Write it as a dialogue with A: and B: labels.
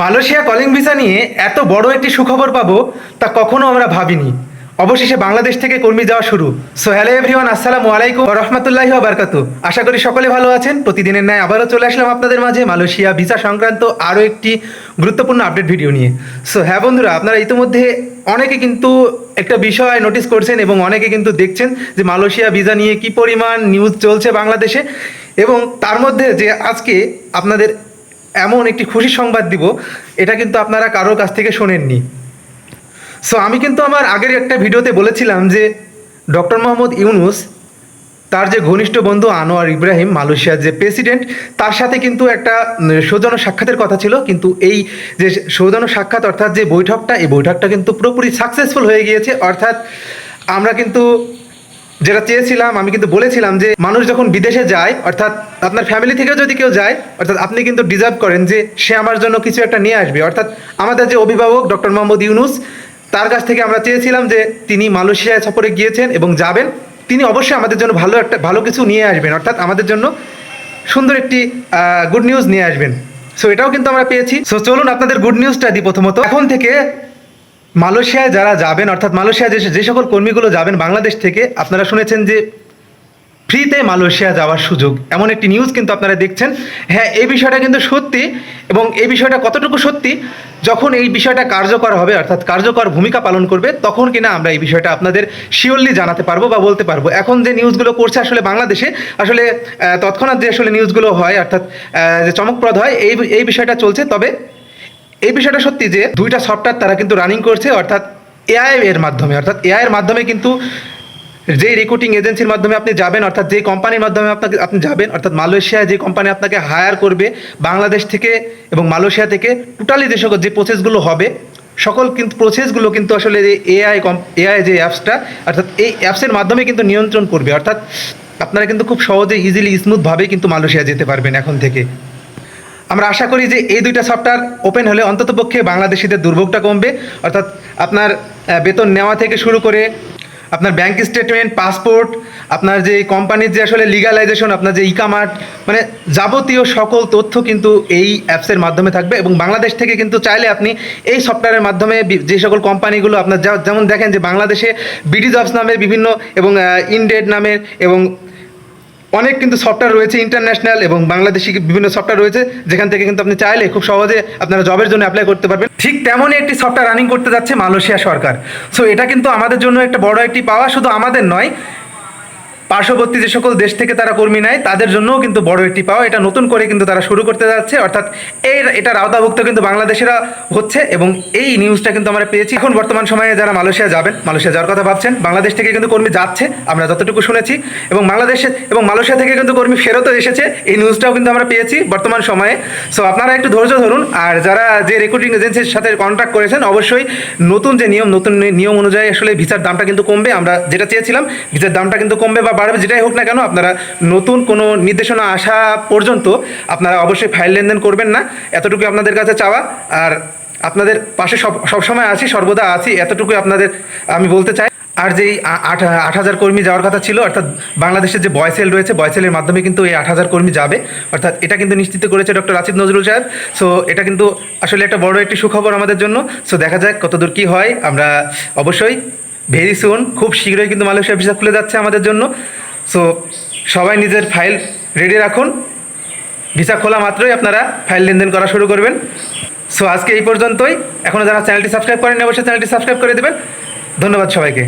A: Malaysia calling visa নিয়ে এত বড় একটি সুখবর পাবো তা কখনো আমরা ভাবিনি। অবশেষে বাংলাদেশ থেকে কর্মী যাওয়া শুরু। সো হ্যালো এভরিওয়ান আসসালামু আলাইকুম রহমতুল্লাহি বারকাতু। আশা করি সকলে ভালো আছেন। প্রতিদিনের ন্যায় আবারও চলে আসলাম আপনাদের মাঝে মালয়েশিয়া ভিসা সংক্রান্ত আরও একটি গুরুত্বপূর্ণ আপডেট ভিডিও নিয়ে। সো হ্যাঁ বন্ধুরা, আপনারা ইতিমধ্যে অনেকে কিন্তু একটা বিষয় নোটিস করছেন এবং অনেকে কিন্তু দেখছেন যে মালয়েশিয়া ভিসা নিয়ে কি পরিমাণ নিউজ চলছে বাংলাদেশে এবং তার মধ্যে যে আজকে আপনাদের এমন একটি খুশি সংবাদ দিব, এটা কিন্তু আপনারা কারোর কাছ থেকে শোনেননি। সো আমি কিন্তু আমার আগের একটা ভিডিওতে বলেছিলাম যে, ডক্টর মোহাম্মদ ইউনুস, তার যে ঘনিষ্ঠ বন্ধু আনোয়ার ইব্রাহিম, মালয়েশিয়ার যে প্রেসিডেন্ট, তার সাথে কিন্তু একটা সৌজন্য সাক্ষাতের কথা ছিল, কিন্তু এই যে সৌজন্য সাক্ষাৎ অর্থাৎ যে বৈঠকটা, এই বৈঠকটা কিন্তু পুরোপুরি সাকসেসফুল হয়ে গিয়েছে। অর্থাৎ আমরা কিন্তু যেটা চেয়েছিলাম, আমি কিন্তু বলেছিলাম যে মানুষ যখন বিদেশে যায়, অর্থাৎ আপনার ফ্যামিলি থেকেও যদি কেউ যায়, অর্থাৎ আপনি কিন্তু ডিজার্ভ করেন যে সে আমার জন্য কিছু একটা নিয়ে আসবে। অর্থাৎ আমাদের যে অভিভাবক ডক্টর মোহাম্মদ ইউনুস, তার কাছ থেকে আমরা চেয়েছিলাম যে তিনি মালয়েশিয়ায় সফরে গিয়েছেন এবং যাবেন। তিনি অবশ্যই আমাদের জন্য ভালো একটা, ভালো কিছু নিয়ে আসবেন। অর্থাৎ আমাদের জন্য সুন্দর একটি গুড নিউজ নিয়ে আসবেন। সো এটাও কিন্তু আমরা পেয়েছি। সো চলুন আপনাদের গুড নিউজটা দিই প্রথমত। এখন থেকে মালয়েশিয়ায় যারা যাবেন, অর্থাৎ মালয়েশিয়া যে যে সকল কর্মীগুলো যাবেন বাংলাদেশ থেকে, আপনারা শুনেছেন যে ফ্রিতে মালয়েশিয়া যাওয়ার সুযোগ। এমন একটি নিউজ কিন্তু আপনারা দেখছেন। হ্যাঁ এই বিষয়টা কিন্তু সত্যি এবং এই বিষয়টা কতটুকু সত্যি, যখন এই বিষয়টা কার্যকর হবে, অর্থাৎ কার্যকর ভূমিকা পালন করবে, তখন কিনা আমরা এই বিষয়টা আপনাদের শিওরলি জানাতে পারব বা বলতে পারব। এখন যে নিউজগুলো করছে আসলে বাংলাদেশে, আসলে তৎক্ষণাৎ যে আসলে নিউজগুলো হয়, অর্থাৎ যে চমকপ্রদ হয়, এই এই বিষয়টা চলছে। তবে এই বিষয়টা সত্যি যে দুইটা সফটওয়্যার তারা কিন্তু রানিং করছে, অর্থাৎ এআই এর মাধ্যমে, অর্থাৎ এআই এর মাধ্যমে কিন্তু যে রিক্রুটিং এজেন্সির মাধ্যমে আপনি যাবেন, অর্থাৎ যে কোম্পানির মাধ্যমে আপনাকে আপনি যাবেন, অর্থাৎ মালয়েশিয়ায় যে কোম্পানি আপনাকে হায়ার করবে, বাংলাদেশ থেকে এবং মালয়েশিয়া থেকে টোটালি যে সকল যে প্রসেসগুলো হবে, সকল কিন্তু প্রসেসগুলো কিন্তু আসলে যে এআই কম এআই যে অ্যাপসটা অর্থাৎ এই অ্যাপসের মাধ্যমে কিন্তু নিয়ন্ত্রণ করবে। অর্থাৎ আপনারা কিন্তু খুব সহজে ইজিলি স্মুথভাবেই কিন্তু মালয়েশিয়া যেতে পারবেন এখন থেকে। আমরা আশা করি যে এই দুইটা সফটওয়্যার ওপেন হলে অন্ততপক্ষে বাংলাদেশিদের দুর্ভোগটা কমবে। অর্থাৎ আপনার বেতন নেওয়া থেকে শুরু করে আপনার ব্যাংক স্টেটমেন্ট পাসপোর্ট আপনার যে কোম্পানির যে আসলে লিগালাইজেশন আপনার যে ইকামার্ট মানে যাবতীয় সকল তথ্য কিন্তু এই অ্যাপসের মাধ্যমে থাকবে এবং বাংলাদেশ থেকে কিন্তু চাইলে আপনি এই সফটওয়্যারের মাধ্যমে যে সকল কোম্পানিগুলো আপনার যেমন দেখেন যে বাংলাদেশে বিডি জবস নামে বিভিন্ন এবং ইনডেড নামের এবং অনেক কিন্তু সফটওয়্যার রয়েছে ইন্টারন্যাশনাল এবং বাংলাদেশি বিভিন্ন সফটওয়্যার রয়েছে, যেখান থেকে কিন্তু আপনি চাইলে খুব সহজে আপনারা জবের জন্য অ্যাপ্লাই করতে পারবেন। ঠিক তেমনই একটি সফটওয়্যার রানিং করতে যাচ্ছে মালয়েশিয়া সরকার। সো এটা কিন্তু আমাদের জন্য একটা বড় একটি পাওয়া, শুধু আমাদের নয় পার্শ্ববর্তী যে সকল দেশ থেকে তারা কর্মী নেয়, তাদের জন্যও কিন্তু বড় একটি পাওয়া। এটা নতুন করে কিন্তু তারা শুরু করতে যাচ্ছে। অর্থাৎ এই এটার আওতাভুক্ত কিন্তু বাংলাদেশেরা হচ্ছে এবং এই নিউজটা কিন্তু আমরা পেয়েছি। এখন বর্তমান সময়ে যারা মালয়েশিয়া যাবেন, মালয়েশিয়া যাওয়ার কথা ভাবছেন, বাংলাদেশ থেকে কিন্তু কর্মী যাচ্ছে, আমরা যতটুকু শুনেছি। এবং বাংলাদেশে, এবং মালয়েশিয়া থেকে কিন্তু কর্মী ফেরতও এসেছে। এই নিউজটাও কিন্তু আমরা পেয়েছি বর্তমান সময়ে। সো আপনারা একটু ধৈর্য ধরুন, আর যারা যে রেকর্ডিং এজেন্সির সাথে কন্ট্যাক্ট করেছেন, অবশ্যই নতুন যে নিয়ম, নতুন নিয়ম অনুযায়ী আসলে ভিসার দামটা কিন্তু কমবে। আমরা যেটা চেয়েছিলাম ভিসার দামটা কিন্তু কমবে বা বাড়বে, যেটাই হোক না কেন আপনারা নতুন কোনো নির্দেশনা আসা পর্যন্ত আপনারা অবশ্যই ফাইল লেনদেন করবেন না। এতটুকু আপনাদের কাছে চাওয়া। আর আপনাদের পাশে সব সবসময় আছি, সর্বদা আছি, এতটুকু আপনাদের আমি বলতে চাই। আর যেই আট আট হাজার কর্মী যাওয়ার কথা ছিল, অর্থাৎ বাংলাদেশের যে বয়সেল রয়েছে বয়সেলের মাধ্যমে কিন্তু এই আট হাজার কর্মী যাবে। অর্থাৎ এটা কিন্তু নিশ্চিত করেছে ডক্টর আসিফ নজরুল সাহেব। সো এটা কিন্তু আসলে একটা বড় একটি সুখবর আমাদের জন্য। সো দেখা যাক কতদূর কী হয়। আমরা অবশ্যই ভেরি সুন খুব শীঘ্রই কিন্তু মালয়েশিয়া ভিসা খুলে যাচ্ছে আমাদের জন্য। সো সবাই নিজের ফাইল রেডি রাখুন। ভিসা খোলা মাত্রই আপনারা ফাইল লেনদেন করা শুরু করবেন। সো আজকে এই পর্যন্তই। এখনও যারা চ্যানেলটি সাবস্ক্রাইব করেন অবশ্যই চ্যানেলটি সাবস্ক্রাইব করে দেবেন। ধন্যবাদ সবাইকে।